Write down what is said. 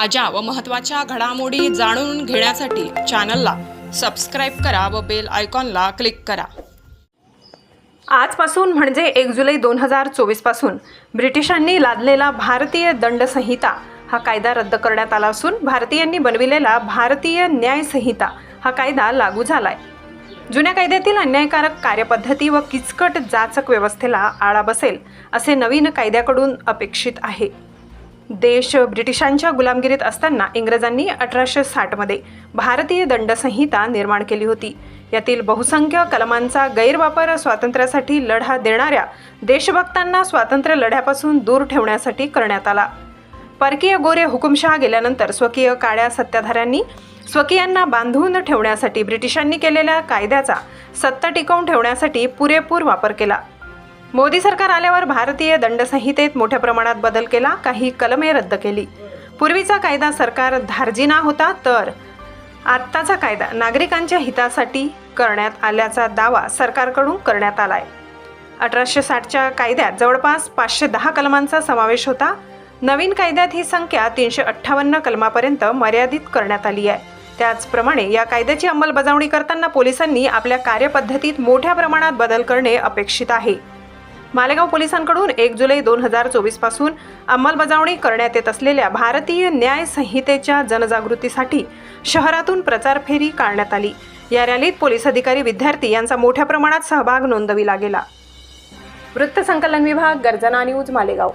ताज्या व महत्त्वाच्या घडामोडी जाणून घेण्यासाठी चॅनलला सबस्क्राईब करा व बेल आयकॉनला क्लिक करा. आजपासून म्हणजे एक जुलै दोन हजार चोवीसपासून ब्रिटिशांनी लादलेला भारतीय दंडसंहिता हा कायदा रद्द करण्यात आला असून भारतीयांनी बनविलेला भारतीय न्यायसंहिता हा कायदा लागू झालाय. जुन्या कायद्यातील अन्यायकारक कार्यपद्धती व किचकट जाचक व्यवस्थेला आळा बसेल असे नवीन कायद्याकडून अपेक्षित आहे. देश ब्रिटिशांच्या गुलामगिरीत असताना इंग्रजांनी अठराशे साठमध्ये भारतीय दंडसंहिता निर्माण केली होती. यातील बहुसंख्य कलमांचा गैरवापर स्वातंत्र्यासाठी लढा देणाऱ्या देशभक्तांना स्वातंत्र्य लढ्यापासून दूर ठेवण्यासाठी करण्यात आला. परकीय गोरे हुकुमशहा गेल्यानंतर स्वकीय काळ्या सत्ताधाऱ्यांनी स्वकीयांना बांधून ठेवण्यासाठी ब्रिटिशांनी केलेल्या कायद्याचा सत्ता टिकवून ठेवण्यासाठी पुरेपूर वापर केला. मोदी सरकार आल्यावर भारतीय दंडसंहितेत मोठ्या प्रमाणात बदल केला काही कलमे रद्द केली. पूर्वीचा कायदा सरकार धार्जिना होता तर आत्ताचा कायदा नागरिकांच्या हितासाठी करण्यात आल्याचा दावा सरकारकडून करण्यात आलाय. अठराशे साठच्या कायद्यात जवळपास पाचशे दहा कलमांचा समावेश होता. नवीन कायद्यात ही संख्या तीनशे अठ्ठावन्न कलमापर्यंत मर्यादित करण्यात आली आहे. त्याचप्रमाणे या कायद्याची अंमलबजावणी करताना पोलिसांनी आपल्या कार्यपद्धतीत मोठ्या प्रमाणात बदल करणे अपेक्षित आहे. मालेगाव पोलिसांकडून एक जुलै दोन हजार चोवीसपासून अंमलबजावणी करण्यात येत असलेल्या भारतीय न्याय संहितेच्या जनजागृतीसाठी शहरातून प्रचार फेरी काढण्यात आली. या रॅलीत पोलीस अधिकारी विद्यार्थी यांचा मोठ्या प्रमाणात सहभाग नोंदविला गेला. वृत्तसंकलन विभाग गर्जना न्यूज मालेगाव.